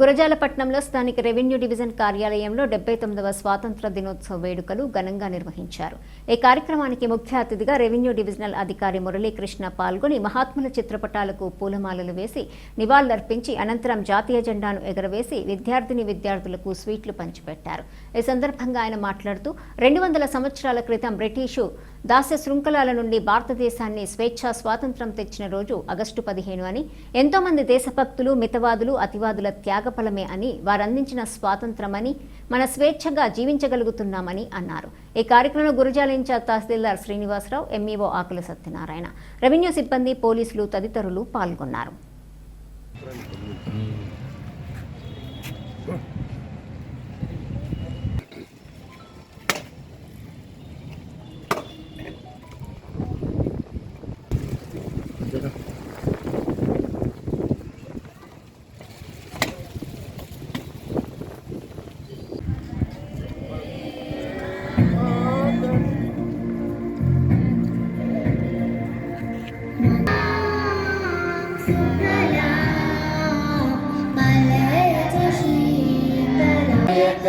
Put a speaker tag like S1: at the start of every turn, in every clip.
S1: గురజాలపట్నంలో స్థానిక revenue division కార్యాలయంలో డెబ్బై తొమ్మిదవ స్వాతంత్ర దినోత్సవ వేడుకలు ఘనంగా నిర్వహించారు. ఈ కార్యక్రమానికి ముఖ్య అతిథిగా రెవెన్యూ డివిజనల్ అధికారి మురళీకృష్ణ పాల్గొని మహాత్ముల చిత్రపటాలకు పూలమాలలు వేసి నివాళులర్పించి అనంతరం జాతీయ జెండాను ఎగరవేసి విద్యార్థిని విద్యార్థులకు స్వీట్లు పంచిపెట్టారు. ఈ సందర్భంగా ఆయన మాట్లాడుతూ రెండు వందల సంవత్సరాల క్రితం బ్రిటిషు దాస్య శృంఖలాల నుండి భారతదేశాన్ని స్వేచ్ఛా స్వాతంత్రం తెచ్చిన రోజు ఆగస్టు పదిహేను అని. ఎంతోమంది దేశభక్తులు మితవాదులు అతివాదుల త్యాగఫలమే అని వారందించిన స్వాతంత్రమని మన స్వేచ్ఛగా జీవించగలుగుతున్నామని అన్నారు. ఈ కార్యక్రమంలో గురజాల ఇన్ఛార్జ్ తహసీల్దార్ శ్రీనివాసరావు ఎంఈఓ ఆకుల సత్యనారాయణ రెవెన్యూ సిబ్బంది పోలీసులు తదితరులు పాల్గొన్నారు.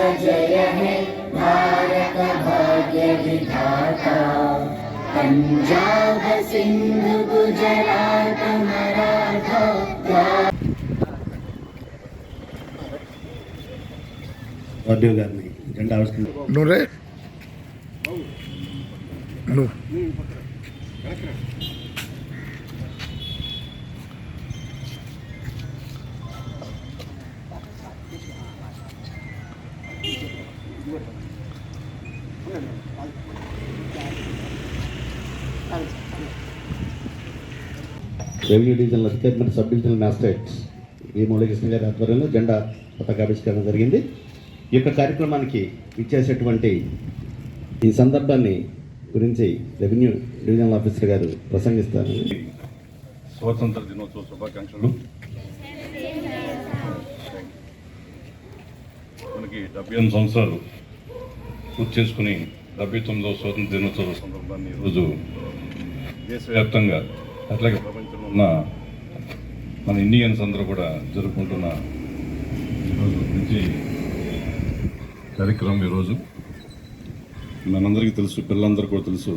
S2: जय हे भारत भाग्य विधाता पंजाब सिंध गुजरात मराठा
S3: ఆర్డీఓ గారిని జెండా ఆవిష్కరణ
S4: నువ్వు రే నువ్వు
S3: రెవెన్యూ డివిజన్ అధికారి సబ్ డివిజనల్ మ్యాజిస్ట్రేట్స్ ఈ మురళీకృష్ణ గారి ఆధ్వర్యంలో జెండా పతాకావిష్కరణ జరిగింది. ఈ యొక్క కార్యక్రమానికి ఇచ్చేసేటువంటి ఈ సందర్భాన్ని గురించి రెవెన్యూ డివిజనల్ ఆఫీసర్ గారు ప్రసంగిస్తారు.
S5: స్వాతంత్ర దినోత్సవ శుభాకాంక్షలు. మనకి డెబ్బై ఎనిమిది సంవత్సరాలు పూర్తి చేసుకుని డెబ్బై తొమ్మిదవ స్వాతంత్ర దినోత్సవ సందర్భాన్ని ఈరోజు దేశవ్యాప్తంగా అట్లాగే ప్రపంచంలో ఉన్న మన ఇండియన్స్ అందరూ కూడా జరుపుకుంటున్న ఈరోజు మంచి కార్యక్రమం ఈరోజు. మనందరికీ తెలుసు పిల్లలందరూ కూడా తెలుసు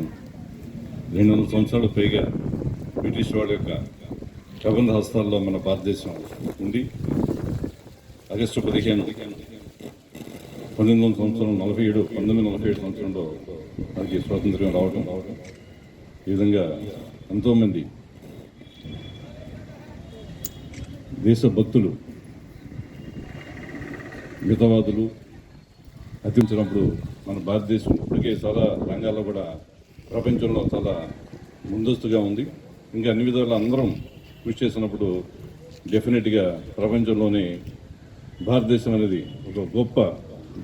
S5: రెండు వందల సంవత్సరాలు పైగా బ్రిటిష్ వాళ్ళ యొక్క ప్రబంధ హస్తాల్లో మన భారతదేశం ఉంది ఆగస్టు పదిహేను పంతొమ్మిది వందల సంవత్సరం నలభై ఏడు పంతొమ్మిది వందల నలభై ఏడు సంవత్సరంలో మనకి స్వాతంత్ర్యం రావడం ఈ విధంగా ఎంతోమంది దేశభక్తులు మితవాదులు హత్యించినప్పుడు మన భారతదేశం ఇప్పటికే చాలా రంగాల్లో కూడా ప్రపంచంలో చాలా ముందస్తుగా ఉంది. ఇంకా అన్ని విధాలు అందరం కృషి చేసినప్పుడు డెఫినెట్గా ప్రపంచంలోనే భారతదేశం అనేది ఒక గొప్ప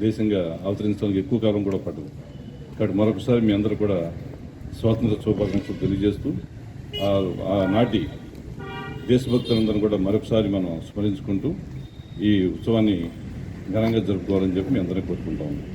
S5: దేశంగా అవతరించడానికి ఎక్కువ కాలం కూడా పట్టదు. కాబట్టి మరొకసారి మీ అందరూ కూడా స్వాతంత్ర శుభాకాంక్షలు తెలియజేస్తూ ఆ- ఆనాటి దేశభక్తులందరూ కూడా మరొకసారి మనం స్మరించుకుంటూ ఈ ఉత్సవాన్ని ఘనంగా జరుపుకోవాలని చెప్పి మీ అందరినీ కోరుకుంటాము